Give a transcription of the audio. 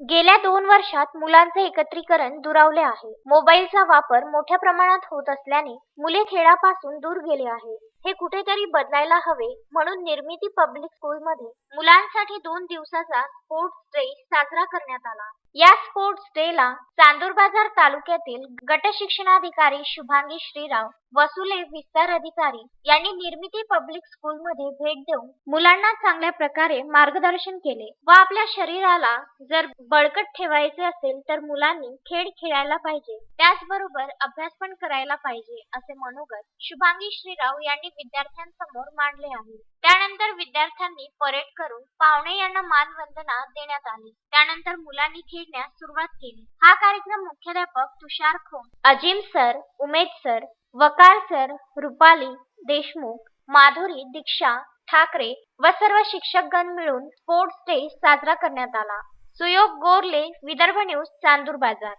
गेल्या दोन वर्षात मुलांचे एकत्रीकरण दुरावले आहे. मोबाईलचा वापर मोठ्या प्रमाणात होत असल्याने मुले खेळापासून दूर गेले आहे. हे कुठेतरी बदलायला हवे म्हणून निर्मिती पब्लिक स्कूलमध्ये मुलांसाठी दोन दिवसाचा स्पोर्ट्स डे साजरा करण्यात आला. या स्पोर्ट्स डे ला चांदूर बाजार तालुक्यातील गट शिक्षणाधिकारी शुभांगी श्रीराव वसुले विस्तार अधिकारी यांनी निर्मिती पब्लिक स्कूलमध्ये भेट देऊन मुलांना चांगल्या प्रकारे मार्गदर्शन केले व आपल्या शरीराला जर बळकट ठेवायचे असेल तर मुलांनी खेळ खेळायला पाहिजे. त्याचबरोबर अभ्यास पण करायला पाहिजे असे मनोगत शुभांगी श्रीराव यांनी विद्यार्थ्यांसमोर मांडले आहे. त्यानंतर विद्यार्थ्यांनी परेड करून पाहुणे यांना मानवंदना देण्यात आली. त्यानंतर मुलांनी खेळण्यास सुरुवात केली. हा कार्यक्रम मुख्याध्यापक Tushar Khom Ajim sir Umed sir Vakar sir Rupali Deshmukh Madhuri Diksha Thackeray व सर्व शिक्षकगण मिळून स्पोर्ट्स डे साजरा करण्यात आला. सुयोग गोरले विदर्भ न्यूज चांदूर बाजार.